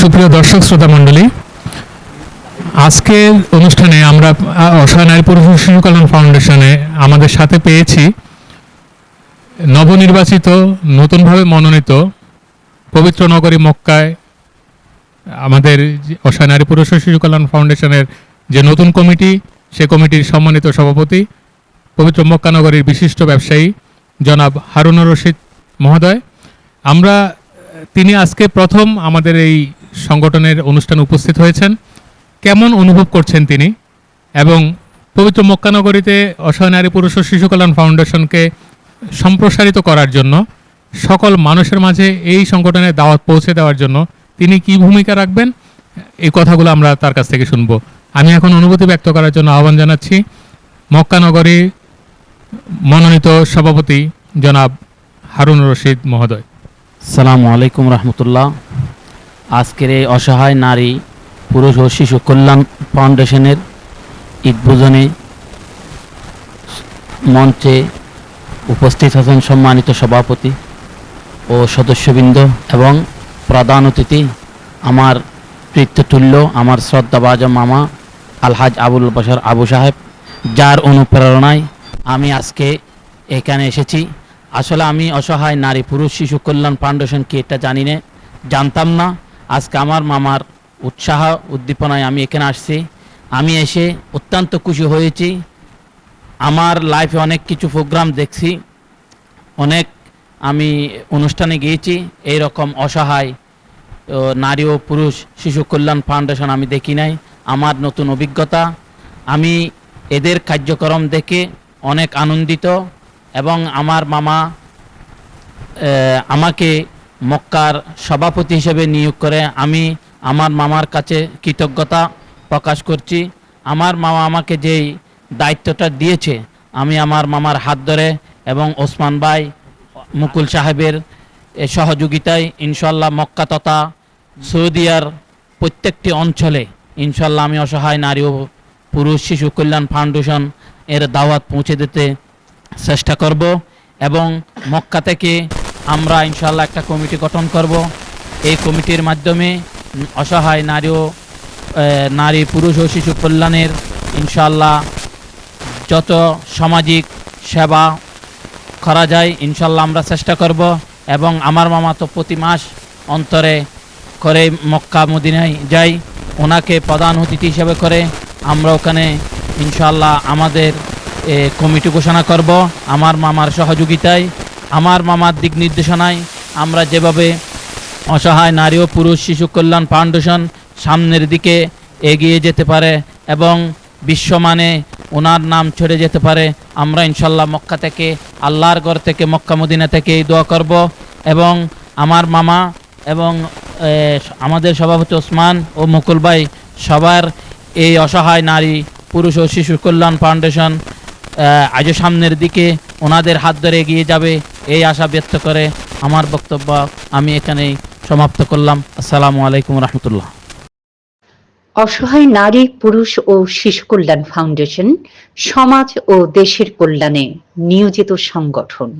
সুপ্রিয় দর্শক, শ্রোতা মণ্ডলী, আজকের অনুষ্ঠানে আমরা অসহায় নারী পুরুষ শিশু কল্যাণ ফাউন্ডেশনে আমাদের সাথে পেয়েছি নবনির্বাচিত, নতুনভাবে মনোনীত পবিত্র নগরী মক্কায় আমাদের অসহায় নারী পুরুষ শিশু কল্যাণ ফাউন্ডেশনের যে নতুন কমিটি, সে কমিটির সম্মানিত সভাপতি, পবিত্র মক্কা নগরীর বিশিষ্ট ব্যবসায়ী জনাব হারুনুর রশিদ মহোদয়। আমরা তিনি আজকে প্রথম আমাদের এই সংগঠনের অনুষ্ঠানে উপস্থিত হয়েছেন। কেমন অনুভব করছেন তিনি? এবং পবিত্র মক্কানগরীতে অসহায় নারী, পুরুষ ও শিশু কল্যাণ ফাউন্ডেশনকে সম্প্রসারিত করার জন্য, সকল মানুষের মাঝে এই সংগঠনের দাওয়াত পৌঁছে দেওয়ার জন্য তিনি কি ভূমিকা রাখবেন? এই কথাগুলো আমরা তার কাছ থেকে শুনব। আমি এখন অনুভূতি ব্যক্ত করার জন্য আহ্বান জানাচ্ছি মক্কানগরী মনোনীত সভাপতি জনাব হারুন রশিদ মহোদয়। সালামু আলাইকুম রহমতুল্লাহ। আজকের এই অসহায় নারী, পুরুষ ও শিশু কল্যাণ ফাউন্ডেশনের উদ্বোধনে মঞ্চে উপস্থিত আছেন সম্মানিত সভাপতি ও সদস্যবৃন্দ এবং প্রধান অতিথি, আমার প্রীত্যতুল্য আমার শ্রদ্ধাবাজ মামা আলহাজ আবুল বসর আবু সাহেব, যার অনুপ্রেরণায় আমি আজকে এখানে এসেছি। আসলে আমি অসহায় নারী, পুরুষ, শিশু কল্যাণ ফাউন্ডেশন কি এটা জানি না, জানতাম না। আজকে আমার মামার উৎসাহ, উদ্দীপনায় আমি এখানে আসছি। আমি এসে অত্যন্ত খুশি হয়েছি। আমার লাইফে অনেক কিছু প্রোগ্রাম দেখছি। অনেক আমি অনুষ্ঠানে গিয়েছি। এই রকম অসহায় নারী ও পুরুষ, শিশু কল্যাণ ফাউন্ডেশন আমি দেখি নাই। আমার নতুন অভিজ্ঞতা। আমি এদের কার্যক্রম দেখে অনেক আনন্দিত। এবং আমার মামা আমাকে মক্কার সভাপতি হিসেবে নিয়োগ করে। আমি আমার মামার কাছে কৃতজ্ঞতা প্রকাশ করছি। আমার মামা আমাকে যেই দায়িত্বটা দিয়েছে, আমি আমার মামার হাত ধরে এবং ওসমান ভাই, মুকুল সাহেবের সহযোগিতায় ইনশাল্লাহ মক্কা তথা সৌদিয়ার প্রত্যেকটি অঞ্চলে ইনশাল্লাহ আমি অসহায় নারী ও পুরুষ শিশু কল্যাণ ফাউন্ডেশন এর দাওয়াত পৌঁছে দিতে চেষ্টা করব এবং মক্কা থেকে আমরা ইনশাল্লাহ একটা কমিটি গঠন করব। এই কমিটির মাধ্যমে অসহায় নারী ও নারী, পুরুষ ও শিশু কল্যাণের ইনশাল্লাহ যত সামাজিক সেবা করা যায় ইনশাল্লাহ আমরা চেষ্টা করব এবং আমার মামা তো প্রতি মাস অন্তরে করে মক্কা মদিনায় যাই। ওনাকে প্রধান অতিথি হিসেবে করে আমরা ওখানে ইনশাল্লাহ আমাদের কমিটি ঘোষণা করব, আমার মামার সহযোগিতায়, আমার মামার দিক নির্দেশনায় আমরা যেভাবে অসহায় নারী ও পুরুষ শিশু কল্যাণ ফাউন্ডেশন সামনের দিকে এগিয়ে যেতে পারে এবং বিশ্বমানে ওনার নাম ছড়ে যেতে পারে, আমরা ইনশাল্লাহ মক্কা থেকে, আল্লাহর ঘর থেকে, মক্কা মদিনা থেকে এই দোয়া করব এবং আমার মামা এবং আমাদের সভাপতি ওসমান ও মুকুল ভাই সবার এই অসহায় নারী, পুরুষ ও শিশু কল্যাণ ফাউন্ডেশন আজও সামনের দিকে ওনাদের হাত ধরে এগিয়ে যাবে, এই আশা ব্যক্ত করে আমার বক্তব্য আমি এখানেই সমাপ্ত করলাম। আসসালামু আলাইকুম রহমতুল্লাহ। অসহায় নারী, পুরুষ ও শিশু কল্যাণ ফাউন্ডেশন, সমাজ ও দেশের কল্যাণে নিয়োজিত সংগঠন।